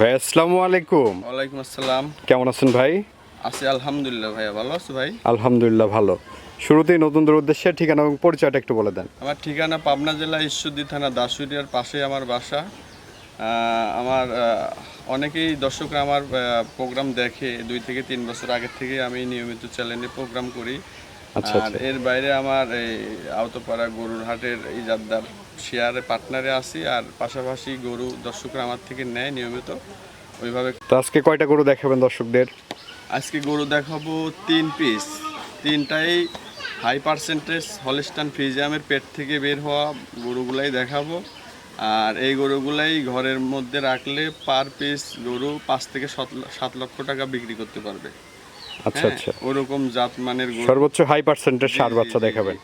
ভাই আসসালামু আলাইকুম। ওয়ালাইকুম আসসালাম। কেমন আছেন ভাই? আছি আলহামদুলিল্লাহ ভাইয়া ভালো আছো ভাই? আলহামদুলিল্লাহ ভালো। শুরুতেই নতুনদের উদ্দেশ্যে ঠিকানা এবং পরিচয়টা একটু বলে দেন। আমার ঠিকানা পাবনা জেলা ঈশ্বরদী থানা দাসুরিয়ার পাশে আমার বাসা। আমার অনেকেই দর্শকরা আমার প্রোগ্রাম দেখে দুই থেকে তিন বছর আগের থেকে আমি নিয়মিত চ্যানেলে প্রোগ্রাম করি। আর আচ্ছা। এর বাইরে আমার এই আওতপাড়া গরুর হাটের ইজাদ্দার শেয়ারে পার্টনারে আছি আর পাশাপাশি গরু দর্শকরা আমার থেকে নেয় নিয়মিত। ওইভাবে তো আজকে কয়টা গরু দেখাবেন দর্শকদের? আজকে গরু দেখাবো তিন পিস তিনটাই হাই পার্সেন্টেজ হলিস্টান ফ্রিজিয়ামের পেট থেকে বের হওয়া গরুগুলাই দেখাবো। আর এই গরুগুলাই ঘরের মধ্যে রাখলে পার পিস গরু পাঁচ থেকে সাত লক্ষ টাকা বিক্রি করতে পারবে। আচ্ছা হ্যাঁ, আচ্ছা। ওরকম জাত মানের সর্বোচ্চ হাই পার্সেন্টের সার বাচ্চা দেখাবেন।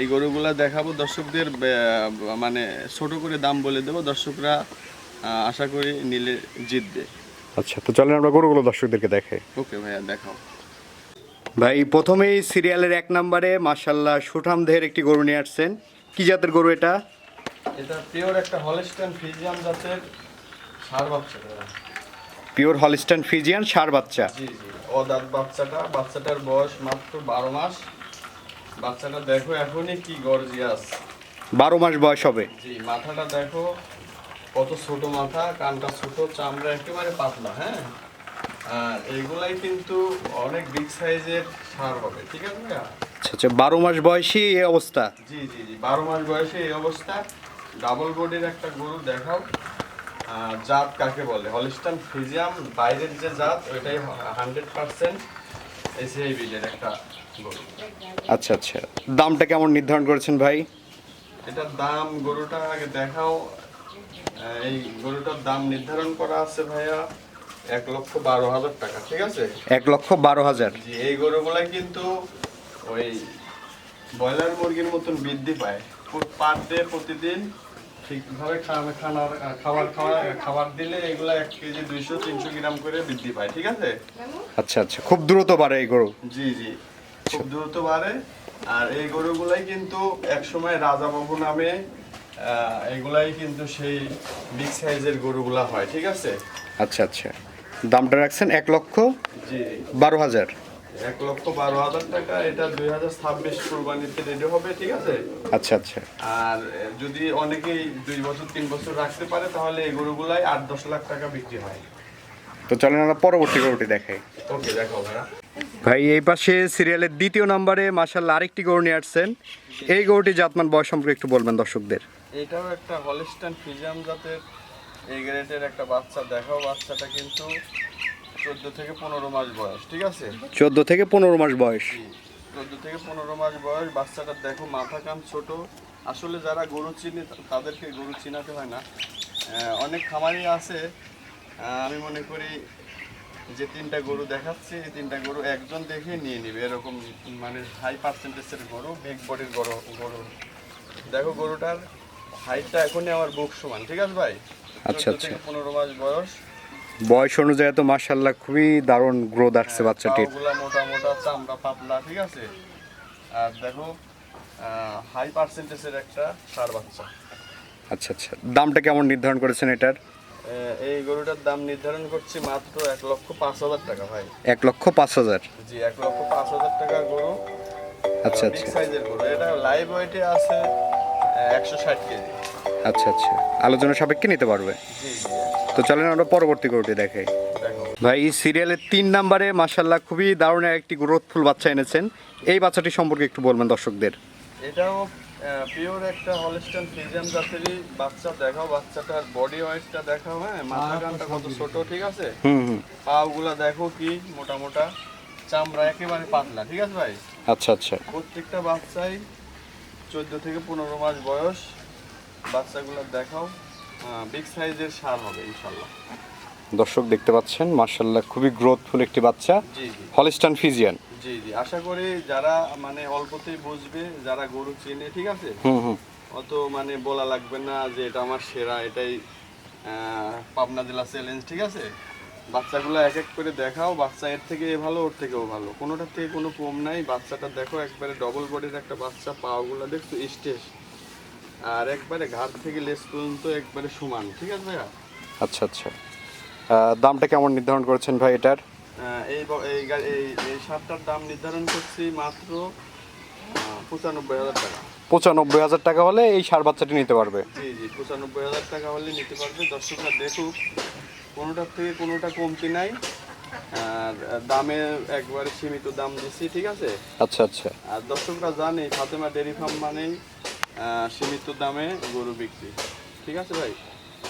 এই গরুগুলা দেখাবো দর্শকদের মানে ছোট করে দাম বলে দেবো। দর্শকরা আশা করি নিলে জিতবে। আচ্ছা তো চলেন আমরা গরুগুলো দর্শকদেরকে দেখাই। ওকে ভাইয়া দেখাও। ভাই প্রথমেই সিরিয়ালের এক নম্বরে মাশাল্লাহ সুঠাম দেহের একটি গরু নিয়ে আসছেন। কি জাতের গরু এটা? এটা পিওর একটা হলিস্টান ফ্রিজিয়াম জাতের সার বাচ্চা। পিওর হলিস্টান ফিজিয়ান সার বাচ্চা। জি জি। অদাঁত বাচ্চাটা বাচ্চাটার বয়স মাত্র বারো মাস। বাচ্চাটা দেখো এখনই কি গর্জিয়াস বারো মাস বয়স হবে। জি মাথাটা দেখো কত ছোট মাথা কানটা ছোট চামড়া একেবারে পাতলা হ্যাঁ? আর এইগুলাই কিন্তু অনেক বিগ সাইজের সার হবে ঠিক আছে ভাইয়া? আচ্ছা আচ্ছা বারো মাস বয়সী এই অবস্থা। জি জি জি বারো মাস বয়সে এই অবস্থা। ডাবল বডির একটা গরু দেখাও। জাত কাকে বলে? হলিস্টান ফিজিয়াম বাইরের যে জাত ওইটাই হান্ড্রেড পার্সেন্ট এসিআই বিলের একটা গরু। আচ্ছা আচ্ছা। দামটা কেমন নির্ধারণ করেছেন ভাই? এটার দাম গরুটা আগে দেখাও। এই গরুটার দাম নির্ধারণ করা আছে ভাইয়া এক লক্ষ বারো হাজার টাকা ঠিক আছে? এক লক্ষ বারো হাজার। জি এই গরুগুলাই কিন্তু ওই ব্রয়লার মুরগির মতন বৃদ্ধি পায়। পার ডে প্রতিদিন ঠিকভাবে খানা খানার খাবার খাওয়া খাবার দিলে এগুলো এক কেজি দুইশো তিনশো গ্রাম করে বৃদ্ধি পায় ঠিক আছে? আচ্ছা আচ্ছা খুব দ্রুত বাড়ে এই গরু। জি জি খুব দ্রুত বাড়ে। আর এই গরুগুলাই কিন্তু এক একসময় রাজাবাবু নামে এগুলাই কিন্তু সেই বিগ সাইজের গরুগুলা হয় ঠিক আছে? আচ্ছা আচ্ছা। দামটা রাখছেন এক লক্ষ জি। বারো হাজার। এক লক্ষ বারো হাজার টাকা এটা দুই হাজার ছাব্বিশ কোরবানিতে রেডি হবে ঠিক আছে? আচ্ছা আচ্ছা। আর যদি অনেকেই দুই বছর তিন বছর রাখতে পারে তাহলে এই গরুগুলাই আট দশ লাখ টাকা বিক্রি হয়। তো চলেন আমরা পরবর্তী গরুটি দেখাই। ওকে দেখো ভাই এই পাশে সিরিয়ালের দ্বিতীয় নম্বরে মাসাল্লাহ আরেকটি গরু নিয়ে আসছেন। এই গরুটি জাতমান বয়স সম্পর্কে একটু বলবেন দর্শকদের। এটাও একটা হলিস্টান ফিজাম জাতের এই গ্রেডের একটা বাচ্চা। দেখাও বাচ্চাটা কিন্তু চোদ্দ থেকে পনেরো মাস বয়স ঠিক আছে? চোদ্দ থেকে পনেরো মাস বয়স। চোদ্দ থেকে পনেরো মাস বয়স বাচ্চাটা দেখো মাথা কান ছোট। আসলে যারা গরু চিনে তাদেরকে গরু চিনাতে হয় না। অনেক খামারি আছে। আমি মনে করি যে তিনটা গরু দেখাচ্ছি এই তিনটা গরু একজন দেখে নিয়ে নিবে। এরকম মানে হাই পার্সেন্টেজের গরু বিগ বডির গরু গরু। দেখো গরুটার হাইটটা এখনই আমার বুক সমান ঠিক আছে ভাই? আচ্ছা, আচ্ছা। থেকে পনেরো মাস বয়স। বয়স অনুযায়ী তো মাসাল্লাহ খুবই দারুণ গ্রোথ আসছে বাচ্চাটির। মোটা মোটা চামড়া পাতলা ঠিক আছে? আর দেখো হাই পার্সেন্টেজের একটা সার বাচ্চা। আচ্ছা আচ্ছা। দামটা কেমন নির্ধারণ করেছেন এটার? এই গরুটার দাম নির্ধারণ করছি মাত্র এক লক্ষ পাঁচ হাজার টাকা ভাই। এক লক্ষ পাঁচ হাজার? জি এক লক্ষ পাঁচ হাজার টাকার গরু। আচ্ছা আচ্ছা। সাইজের গরু। এটা লাইভ ওয়েটে আছে একশো ষাট কেজি। আচ্ছা আচ্ছা। আলোচনা সাপেক্ষে নিতে পারবে। তো চলেন আমরা পরবর্তী গরুটি দেখাই। দেখো ভাই এই সিরিয়ালের তিন নাম্বারে মাসাল্লাহ খুবই দারুণ একটি গ্রোথফুল বাচ্চা এনেছেন। এই বাচ্চাটি সম্পর্কে একটু বলবেন দর্শকদের। এটাও পিওর একটা হলিস্টান ফিজিয়াম জাতেরই বাচ্চা। দেখাও বাচ্চাটার বডি ওয়েটটা দেখাও হ্যাঁ? মাথা কানটা কত ছোট ঠিক আছে? হুম হুম। পাগুলা দেখো কি মোটা মোটা চামড়া একেবারে পাতলা ঠিক আছে ভাই? আচ্ছা আচ্ছা। প্রত্যেকটা বাচ্চাই চোদ্দ থেকে পনেরো মাস বয়স। বাচ্চাগুলো দেখাও বিগ সাইজের সার হবে ইনশাল্লাহ দর্শক দেখতে পাচ্ছেন মার্শাল্লাহ খুবই গ্রোথফুল একটি বাচ্চা হলিস্টান ফিজিয়ান জি জি। আশা করি যারা মানে অল্পতেই বুঝবে যারা গরু চেনে ঠিক আছে? হুম হুম। অত মানে বলা লাগবে না যে এটা আমার সেরা এটাই পাবনা জেলা চ্যালেঞ্জ ঠিক আছে? বাচ্চাগুলো এক এক করে দেখাও বাচ্চা এর থেকে এ ভালো ওর থেকেও ভালো। কোনোটার থেকে কোনো কম নাই। বাচ্চাটা দেখো একবারে ডবল বডির একটা বাচ্চা পাওগুলো দেখছ স্টেজ। আর একবারে ঘাট থেকে লেস পর্যন্ত একবারে সমান ঠিক আছে ভাইয়া? আচ্ছা আচ্ছা। দামটা কেমন নির্ধারণ করেছেন ভাই এটার? এই এই এই সারটার দাম নির্ধারণ করছি মাত্র পঁচানব্বই হাজার টাকা। পঁচানব্বই হাজার টাকা হলে এই সার বাচ্চাটি নিতে পারবে? জি জি পঁচানব্বই হাজার টাকা হলে নিতে পারবে। দর্শকরা দেখুক কোনোটার থেকে কোনোটা কমতি নাই। আর দামে একবারে সীমিত দাম দিচ্ছি ঠিক আছে? আচ্ছা আচ্ছা। আর দর্শকরা জানে ফাতেমা ডেয়ারি ফার্ম মানেই সীমিত দামে গরু বিক্রি। ঠিক আছে ভাই?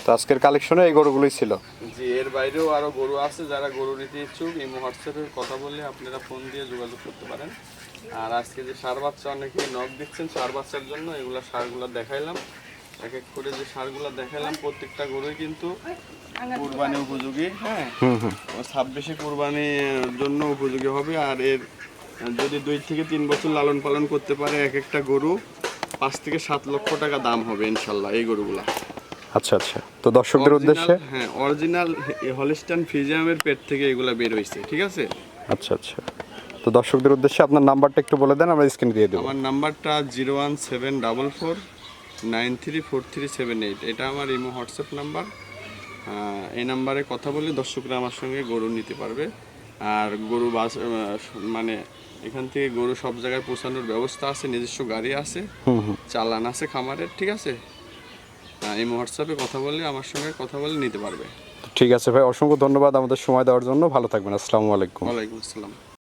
তো আজকের কালেকশনে এই গরুগুলোই ছিল। জি এর বাইরেও আরও গরু আছে যারা গরু নিতে ইচ্ছুক এই হোয়াটসঅ্যাপে কথা বললে আপনারা ফোন দিয়ে যোগাযোগ করতে পারেন। আর আজকে যে সার বাচ্চা অনেকে নখ দিচ্ছেন সার বাচ্চার জন্য এগুলা সারগুলা দেখাইলাম। এক এক করে যে সারগুলা দেখাইলাম প্রত্যেকটা গরুই কিন্তু কুরবানি উপযোগী হ্যাঁ? ছাব্বিশে কুরবানির জন্য উপযোগী হবে। আর এর যদি দুই থেকে তিন বছর লালন পালন করতে পারে এক একটা গরু পাঁচ থেকে সাত লক্ষ টাকা দাম হবে ইনশাল্লাহ এই গরুগুলা। আচ্ছা আচ্ছা। তো দর্শকদের উদ্দেশ্যে? হ্যাঁ অরিজিনাল হলিস্টান ফিজিয়ামের পেট থেকে এগুলা বের হয়েছে ঠিক আছে? আচ্ছা আচ্ছা। তো দর্শকদের উদ্দেশ্যে আপনার নাম্বারটা একটু বলে দেন আমরা স্ক্রিনে দিয়ে দেবো। আমার নাম্বারটা zero one seven double four nine three four three seven eight এটা আমার ইমো হোয়াটসঅ্যাপ নাম্বার। এই নাম্বারে কথা বলে দর্শকরা আমার সঙ্গে গরু নিতে পারবে। আর গরু বাস মানে এখান থেকে গরু সব জায়গায় পৌঁছানোর ব্যবস্থা আছে নিজস্ব গাড়ি আছে হুম হুম। চালান আছে খামারের ঠিক আছে? এই হোয়াটসঅ্যাপে কথা বললে আমার সঙ্গে কথা বলে নিতে পারবে। ঠিক আছে ভাই অসংখ্য ধন্যবাদ আমাদের সময় দেওয়ার জন্য। ভালো থাকবেন আসসালামু আলাইকুম। ওয়ালাইকুম আসসালাম।